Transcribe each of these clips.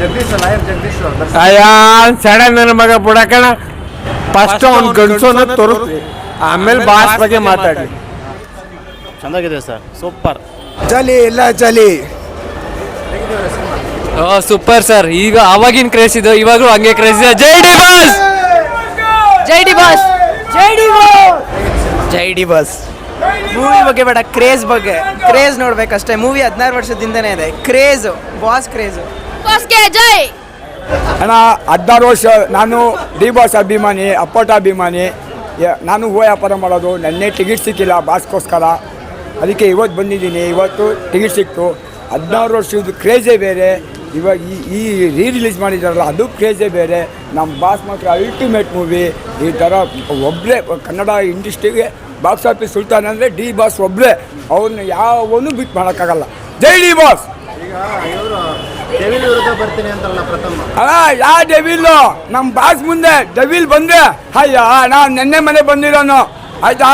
Jagadish lawyer Jagadish ಅಯ್ಯ ಸಡ ನನ್ನ ಮಗ ಬಿಡಕಣ ಫಸ್ಟ್ ಅವ್ನ ಗಂಡಸೋನ ತೋರಿಸ್ಲಿ ಆಮೇಲೆ ಬಾಸ್ ಬಗ್ಗೆ ಮಾತಾಡಿ. ಚೆನ್ನಾಗಿದೆ ಸರ್. ಸೂಪರ್. ಚಲಿ ಎಲ್ಲ ಚಲಿ ಸೂಪರ್ ಸರ್. ಈಗ ಅವಾಗಿನ ಕ್ರೇಜ್ ಇದು ಇವಾಗಲೂ ಹಂಗೆ ಕ್ರೇಜ್ ಇದೆ. ಜೈ ಡಿ ಬಾಸ್ ಜೈ ಡಿ ಬಾಸ್ ಜೈ ಡಿ ಬಾಸ್ ಜೈ ಡಿ ಬಾಸ್ ಮೂವಿ ಬಗ್ಗೆ ಬೇಡ ಕ್ರೇಜ್ ಬಗ್ಗೆ. ಕ್ರೇಜ್ ನೋಡ್ಬೇಕಷ್ಟೇ. ಮೂವಿ ಹದಿನಾರು ವರ್ಷದಿಂದನೇ ಇದೆ. ಕ್ರೇಜ್ ಬಾಸ್ ಕ್ರೇಜ್ ಜೈ. ಅಣ್ಣ ಹದಿನಾರು ವರ್ಷ ನಾನು ಡಿ ಬಾಸ್ ಅಭಿಮಾನಿ ಅಪ್ಪಟ ಅಭಿಮಾನಿ. ಯ- ನಾನು ಹೂವು ವ್ಯಾಪಾರ ಮಾಡೋದು ನೆನ್ನೆ ಟಿಕೆಟ್ ಸಿಕ್ಕಿಲ್ಲ ಬಾಸ್ಗೋಸ್ಕರ. ಅದಕ್ಕೆ ಇವತ್ತು ಬಂದಿದ್ದೀನಿ ಇವತ್ತು ಟಿಕೆಟ್ ಸಿಕ್ತು. ಹದಿನಾರು ವರ್ಷದ ಕ್ರೇಜೇ ಬೇರೆ. ಇವಾಗ ಈ ಈ ರೀ ರಿಲೀಸ್ ಮಾಡಿದಾರಲ್ಲ ಅದು ಕ್ರೇಜೇ ಬೇರೆ. ನಮ್ಮ ಬಾಸ್ ಮಾತ್ರ ಅಲ್ಟಿಮೇಟ್ ಮೂವಿ ಈ ಥರ ಒಬ್ಬರೇ ಕನ್ನಡ ಇಂಡಸ್ಟ್ರಿಗೆ ಬಾಕ್ಸ್ ಆಫೀಸ್ ಸುಲ್ತಾನ್ ಅಂದರೆ ಡಿ ಬಾಸ್ ಒಬ್ಬರೇ ಅವ್ರನ್ನ ಯಾವನು ಬಿಟ್ ಮಾಡೋಕ್ಕಾಗಲ್ಲ. ಜೈ ಡಿ ಬಾಸ್! ಅಣ್ಣ ಯಾ ಡೆವಿಲ್ಲು ನಮ್ಮ ಬಾಸ್ ಮುಂದೆ ಡೆವಿಲ್ ಬಂದ್ರೆ, ಅಯ್ಯ, ನಾನು ನೆನ್ನೆ ಮನೆ ಬಂದಿರೋನು. ಆಯ್ತಾ?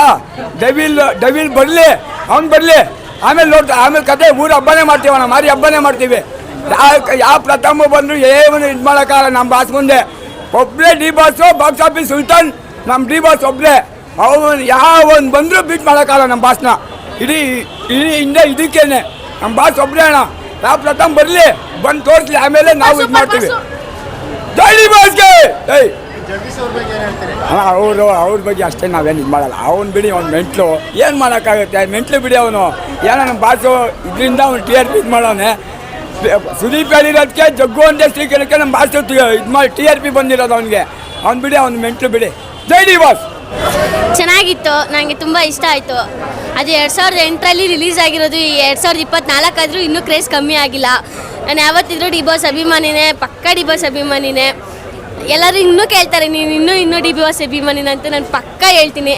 ಡೆವಿಲ್ ಡೆವಿಲ್ ಬರಲಿ, ಅವ್ನು ಬರಲಿ. ಆಮೇಲೆ ನೋಡ್ತಾ ಆಮೇಲೆ ಕತೆ, ಊರು ಹಬ್ಬನೇ ಮಾಡ್ತೀವಣ ಮಾರಿ ಹಬ್ಬನೇ ಮಾಡ್ತೀವಿ. ಯಾವ ಪ್ರಥಮ ಬಂದ್ರು ಏನು ಇದು ಮಾಡೋಕ್ಕಾಗಲ್ಲ ನಮ್ಮ ಬಾಸ್ ಮುಂದೆ. ಒಬ್ಬರೇ ಡಿ ಬಾಸು, ಬಾಕ್ಸ್ ಆಫೀಸ್ ಸುಲ್ತಾನ್ ನಮ್ಮ ಡಿ ಬಾಸ್ ಒಬ್ಬರೇ ಅವನು ಯಾವ ಒಂದು ಬಂದರೂ ಬೀಟ್ ಮಾಡೋಕ್ಕಾಗಲ್ಲ ನಮ್ಮ ಬಾಸ್ನ. ಇಡೀ ಇಡೀ ಹಿಂದೆ ಇದಕ್ಕೇನೆ. ನಮ್ಮ ಬಾಸ್ ಒಬ್ಬರೇ ಅಣ್ಣ. ಯಾವ ಪ್ರಥಮ ಬರಲಿ ಬಂದು ತೋರಿಸ್ಲಿ ಆಮೇಲೆ ನಾವು ಇದು ಮಾಡ್ತೀವಿ. ಜೈ ಬಾಸ್ಗೆ ಏಯ್! ಜಗದೀಶ್ ಅವ್ರ ಅವರು ಬಗ್ಗೆ ಅಷ್ಟೇ ನಾವೇನು ಇದು ಮಾಡಲ್ಲ. ಅವ್ನು ಬಿಡಿ ಅವ್ನು ಮೆಂಟ್ಲು. ಏನು ಮಾಡೋಕ್ಕಾಗುತ್ತೆ? ಮೆಂಟ್ಲು ಬಿಡಿ ಅವನು. ಏನೋ ನಮ್ಮ ಬಾಸು ಇದರಿಂದ ಅವ್ನು ಟಿ ಆರ್ ಪಿ ಇದು ಮಾಡೋನೆ. ಸುದೀಪ್ ಹೇಳಿರೋದಕ್ಕೆ ಜಗ್ಗು ಒಂದೇ ಶ್ರೀಕರಣಕ್ಕೆ ನಮ್ಮ ಬಾಸು ಇದು ಮಾಡಿ ಟಿ ಆರ್ ಪಿ ಬಂದಿರೋದು ಅವನಿಗೆ. ಅವ್ನು ಬಿಡಿ ಅವ್ನು ಮೆಂಟ್ಲು ಬಿಡಿ. ಜೈ ಡಿ ಬಾಸ್ ಚೆನ್ನಾಗಿತ್ತು ನನಗೆ ತುಂಬ ಇಷ್ಟ ಆಯಿತು. ಅದು ಎರಡು ಸಾವಿರದ ಎಂಟರಲ್ಲಿ ರಿಲೀಸ್ ಆಗಿರೋದು, ಈ ಎರಡು ಸಾವಿರದ ಇಪ್ಪತ್ನಾಲ್ಕಾದರೂ ಇನ್ನೂ ಕ್ರೇಜ್ ಕಮ್ಮಿ ಆಗಿಲ್ಲ. ನಾನು ಯಾವತ್ತಿದ್ರೂ ಡಿ ಬಾಸ್ ಅಭಿಮಾನಿನೇ, ಪಕ್ಕ ಡಿ ಬಾಸ್ ಅಭಿಮಾನಿನೇ. ಎಲ್ಲರೂ ಇನ್ನೂ ಕೇಳ್ತಾರೆ, ನೀನು ಇನ್ನೂ ಇನ್ನೂ ಡಿ ಬಾಸ್ ಅಭಿಮಾನಿನ ಅಂತ ನಾನು ಪಕ್ಕ ಹೇಳ್ತೀನಿ.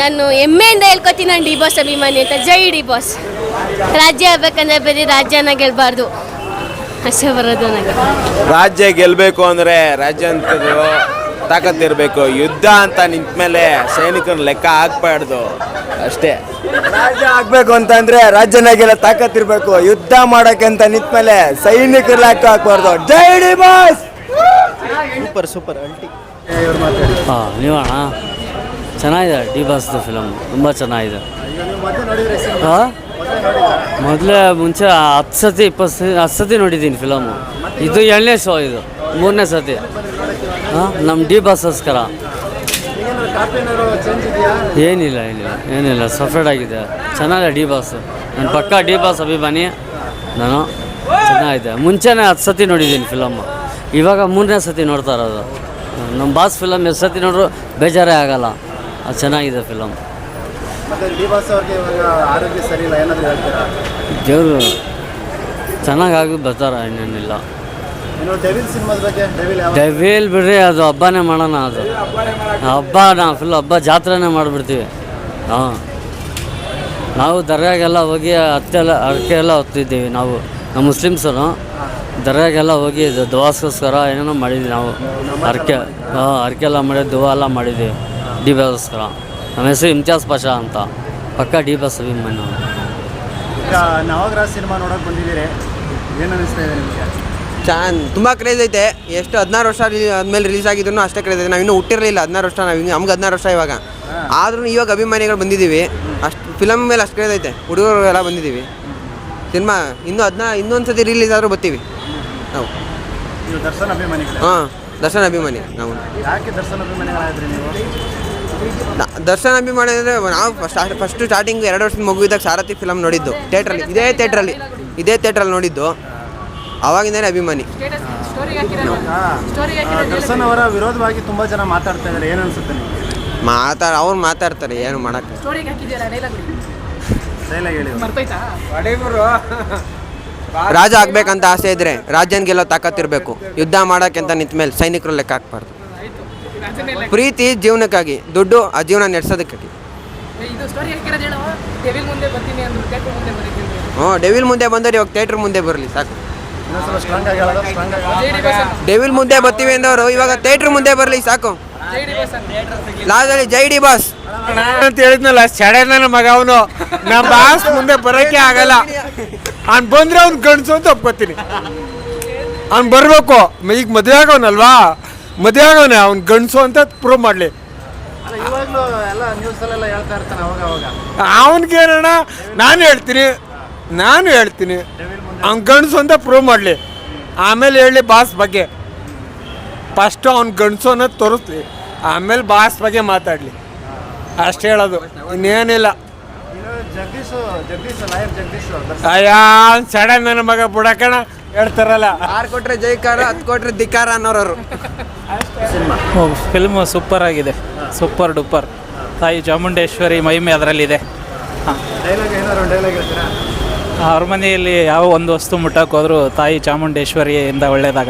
ನಾನು ಹೆಮ್ಮೆಯಿಂದ ಹೇಳ್ಕೊತೀನಿ ನಾನು ಡಿ ಬಾಸ್ ಅಭಿಮಾನಿ ಅಂತ. ಜೈ ಡಿ ಬಾಸ್. ರಾಜ್ಯ ಆಗ್ಬೇಕಂದ್ರೆ ಬರೀ ರಾಜ್ಯನ ಗೆಲ್ಲಬಾರ್ದು ಅಷ್ಟೇ ಬರೋದು ನನಗೆ ರಾಜ್ಯ ಗೆಲ್ಲಬೇಕು ಅಂದರೆ ರಾಜ್ಯ ಅಂತದ್ದು ತಾಕತ್ತಿರಬೇಕು ಯುದ್ಧ ಅಂತ ನಿಂತ ಮೇಲೆ ಸೈನಿಕನ ಲೆಕ್ಕ ಹಾಕ್ಬಾರ್ದು. ಅಷ್ಟೇ. ರಾಜ್ಯ ಆಗ್ಬೇಕು ಅಂತಂದ್ರೆ ರಾಜ್ಯನಾಗೆಲ್ಲ ತಾಕತ್ತಿರ್ಬೇಕು ಯುದ್ಧ ಮಾಡಕ್ಕೆ ಅಂತ ನಿಂತ ಮೇಲೆ ಸೈನಿಕರ ಲೆಕ್ಕ ಹಾಕ್ಬಾರ್ದು. ಜೈ ಡಿ ಬಾಸ್! ಸೂಪರ್ ಸೂಪರ್ ಅಲ್ಟಿ ಹಾಂ ನೀವಣ್ಣ? ಚೆನ್ನಾಗಿದೆ ಡಿ ಬಾಸ್ದು ಫಿಲಮ್ ತುಂಬ ಚೆನ್ನಾಗಿದೆ. ಈಗ ನೀವು ಮತ್ತೆ ನೋಡಿದ್ರೆ ಸಿನಿಮಾ ಹಾಂ? ಮೊದಲೇ ಮುಂಚೆ ಹತ್ತು ಸತಿ ಇಪ್ಪತ್ತು ಸತಿ ಹತ್ತು ಸತಿ ನೋಡಿದ್ದೀನಿ ಫಿಲಮು ಇದು ಏಳನೇ ಶೋ ಇದು. ಮೂರನೇ ಸತಿ. ನಮ್ಮ ಡಿ ಬಾಸ್ಗೋಸ್ಕರ ಏನಿಲ್ಲ ಏನಿಲ್ಲ ಏನಿಲ್ಲ ಸಫರ್ಡ್ ಆಗಿದೆ. ಚೆನ್ನಾಗಿದೆ ಡಿ ಬಾಸ್ ನನ್ನ ಪಕ್ಕ ಡಿ ಬಾಸ್ ಅಭಿಮಾನಿ. ನಾನು ಚೆನ್ನಾಗಿದೆ. ಮುಂಚೆನೇ ಹತ್ತು ಸತಿ ನೋಡಿದ್ದೀನಿ ಫಿಲಮ್ ಇವಾಗ ಮೂರನೇ ಸತಿ ನೋಡ್ತಾ ಇರೋದು. ನಮ್ಮ ಬಾಸ್ ಫಿಲಮ್ ಎಷ್ಟು ಸತಿ ನೋಡ್ರು ಬೇಜಾರೇ ಆಗಲ್ಲ. ಅದು ಚೆನ್ನಾಗಿದೆ ಫಿಲಮ್ ದೇವರು ಚೆನ್ನಾಗಾಗಿ ಬರ್ತಾರೆ ಇನ್ನೇನಿಲ್ಲ. ಇನ್ನು ಡೆವಿಲ್ ಬಿಡ್ರಿ ಅದು ಹಬ್ಬನೇ ಮಾಡೋಣ ಅದು. ಹಬ್ಬ ನಾವು ಫುಲ್ ಹಬ್ಬ ಜಾತ್ರೆನೇ ಮಾಡಿಬಿಡ್ತೀವಿ. ಹಾಂ. ನಾವು ದರ್ಗಾಗೆಲ್ಲ ಹೋಗಿ ಹತ್ತೆಲ್ಲ ಹರಕೆ ಎಲ್ಲ ಹೊತ್ತಿದ್ದೀವಿ ನಾವು. ನಮ್ಮ ಮುಸ್ಲಿಮ್ಸರು ದರ್ಗಾಗೆಲ್ಲ ಹೋಗಿ ಇದು ದುವಾಸ್ಗೋಸ್ಕರ ಏನೇನೋ ಮಾಡಿದ್ವಿ ನಾವು. ಹರಕೆ ಹಾಂ ಹರಕೆ ಎಲ್ಲ ಮಾಡಿ ದುವಾ ಎಲ್ಲ ಮಾಡಿದ್ದೀವಿ ಡಿ ಬಾಸ್ಗೋಸ್ಕರ ನಮ್ಮ ಹೆಸರು ಇಮ್ತಿಯಾಸ್ ಪಾಷಾ ಅಂತ. ಪಕ್ಕ ಡಿ ಬಾಸ್ ಅಭಿಮಾನಿ ನಾವು ಸಿನಿಮಾ ನೋಡೋಕೆ ಬಂದಿದ್ದೀರಿ. ಏನು ಅನಿಸ್ತಾ ಇದೆ ನಿಮಗೆ? ಚಾನ್. ತುಂಬ ಕ್ರೇಜ್ ಐತೆ. ಎಷ್ಟು ಹದಿನಾರು ವರ್ಷ ಆದ್ಮೇಲೆ ರಿಲೀಸ್ ಆಗಿದ್ರು ಅಷ್ಟೇ ಕ್ರೇಜ್ ಐತೆ. ನಾವು ಇನ್ನೂ ಹುಟ್ಟಿರಲಿಲ್ಲ ಹದಿನಾರು ವರ್ಷ ನಾವು ಇನ್ನು ನಮ್ಗೆ ಹದಿನಾರು ವರ್ಷ ಇವಾಗ. ಆದ್ರೂ ಇವಾಗ ಅಭಿಮಾನಿಗಳು ಬಂದಿದ್ದೀವಿ. ಅಷ್ಟು ಫಿಲಮ್ ಮೇಲೆ ಅಷ್ಟು ಕ್ರೇಜ್ ಐತೆ. ಹುಡುಗರು ಎಲ್ಲ ಬಂದಿದ್ದೀವಿ. ಸಿನಿಮಾ ಇನ್ನೂ ಹದಿನಾ ಇನ್ನೊಂದು ಸತಿ ರಿಲೀಸ್ ಆದರೂ ಬರ್ತೀವಿ. ನಾವು. ಹಾಂ ದರ್ಶನ್ ಅಭಿಮಾನಿ. ನಾವು. ದರ್ಶನ ಅಭಿಮಾನಿ ಅಂದರೆ ನಾವು ಫಸ್ಟ್ ಫಸ್ಟು ಸ್ಟಾರ್ಟಿಂಗ್ ಎರಡು ವರ್ಷದ ಮಗುವಿದ್ದಾಗ ಸಾರಥಿ ಫಿಲಮ್ ನೋಡಿದ್ದು. ಥಿಯೇಟ್ರಲ್ಲಿ. ಇದೇ ಥಿಯೇಟ್ರಲ್ಲಿ. ಇದೇ ಥಿಯೇಟ್ರಲ್ಲಿ ನೋಡಿದ್ದು. ಅವಾಗಿಂದನೇ ಅಭಿಮಾನಿ. ದರ್ಶನ್ ಅವರ ವಿರೋಧವಾಗಿ ತುಂಬಾ ಜನ ಮಾತಾಡ್ತಾ ಇದ್ದಾರೆ. ಏನು ಅನ್ಸುತ್ತೆ ನಿಮಗೆ? ಮಾತಾಡ ಅವ್ರು ಮಾತಾಡ್ತಾರೆ ಏನು ಮಾಡಕ್. ಡೈಲಾಗ್ ಹೇಳಿ. ರಾಜ ಆಗ್ಬೇಕಂತ ಆಸೆ ಇದ್ರೆ ರಾಜನ್ ಗೆಲ್ಲೋ ತಾಕತ್ತಿರ್ಬೇಕು. ಯುದ್ಧ ಮಾಡಕ್ಕೆ ಅಂತ ನಿಂತ ಮೇಲೆ ಸೈನಿಕರು ಲೆಕ್ಕ ಹಾಕ್ಬಾರ್ದು. ಪ್ರೀತಿ ಜೀವನಕ್ಕಾಗಿ ದುಡ್ಡು ಆ ಜೀವನ ನಡೆಸೋದಕ್ಕಾಗಿ ಹ್ಞೂ ಡೆವಿಲ್ ಮುಂದೆ ಬಂದರೆ ಇವಾಗ ಥಿಯೇಟ್ರ್ ಮುಂದೆ ಬರಲಿ ಸಾಕು. ಡೆವಿಲ್ ಮುಂದೆ ಬರ್ತೀವಿ ಅಂದವರು ಇವಾಗ ಥಿಯೇಟರ್ ಮುಂದೆ ಬರಲಿ ಸಾಕು. ಲಾಸ್ಟಲ್ಲಿ ಜೈ ಡಿ ಬಾಸ್. ಅಂತ ಹೇಳಿದ್ನಲ್ಲ ಸಡೆ ನನ್ನ ಮಗ ಅವನು. ನಮ್ಮ ಬಾಸ್ ಮುಂದೆ ಬರೋಕ್ಕೆ ಆಗಲ್ಲ. ಅವ್ನು ಬಂದ್ರೆ ಅವ್ನು ಗಂಡಸು ಅಂತ ಒಪ್ಕೋತೀನಿ. ಅವ್ನು ಬರಬೇಕು. ಈಗ ಮದುವೆ ಆಗವನಲ್ವಾ? ಮದುವೆ ಆಗವನೆ ಅವ್ನು ಗಂಡಸು ಅಂತ ಪ್ರೂವ್ ಮಾಡಲಿ. ಅಲ್ಲ ಇವಾಗಲೂ ಎಲ್ಲ ನ್ಯೂಸಲ್ಲೆಲ್ಲ ಹೇಳ್ತಾ ಇರ್ತಾನೆ ಅವಾಗ ಅವಾಗ. ಅವನಿಗೇನಣ್ಣ ನಾನು ಹೇಳ್ತೀನಿ ನಾನು ಹೇಳ್ತೀನಿ ಅವ್ನ ಗಂಡಸು ಅಂತ ಪ್ರೂವ್ ಮಾಡಲಿ. ಆಮೇಲೆ ಹೇಳಿ ಬಾಸ್ ಬಗ್ಗೆ. ಫಸ್ಟು ಅವ್ನ ಗಂಡಸು ಅನ್ನೋದು ತೋರಿಸ್ಲಿ ಆಮೇಲೆ ಬಾಸ್ ಬಗ್ಗೆ ಮಾತಾಡಲಿ. ಅಷ್ಟು ಹೇಳೋದು ಇನ್ನೇನಿಲ್ಲ. ಇನ್ನು ಜಗದೀಶ್ ಜಗದೀಶ್ ಲಾಯರ್ ಜಗದೀಶ್ ಅಯ್ಯ ಸಡನ್ ನನ್ನ ಮಗ ಬುಡಕಣ ಹೇಳ್ತಾರಲ್ಲ. ಆರು ಕೊಟ್ರೆ ಜೈಕಾರ ಹತ್ತು ಕೊಟ್ರೆ ಧಿಕಾರ ಅನ್ನೋರವರು. ಫಿಲ್ಮ್ ಸೂಪರ್ ಆಗಿದೆ. ಸೂಪರ್ ಡೂಪರ್ ತಾಯಿ ಚಾಮುಂಡೇಶ್ವರಿ ಮಹಿಮೆ ಅದರಲ್ಲಿದೆ. ಡೈಲಾಗ್ ಏನಾರು ಡೈಲಾಗ್ ಹೇಳ್ತೀರಾ? ಅವ್ರ ಮನೆಯಲ್ಲಿ ಯಾವ ಒಂದು ವಸ್ತು ಮುಟ್ಟಕ್ಕೆ ಹೋದ್ರು ತಾಯಿ ಚಾಮುಂಡೇಶ್ವರಿಯಿಂದ ಒಳ್ಳೇದಾಗಲ್ಲ.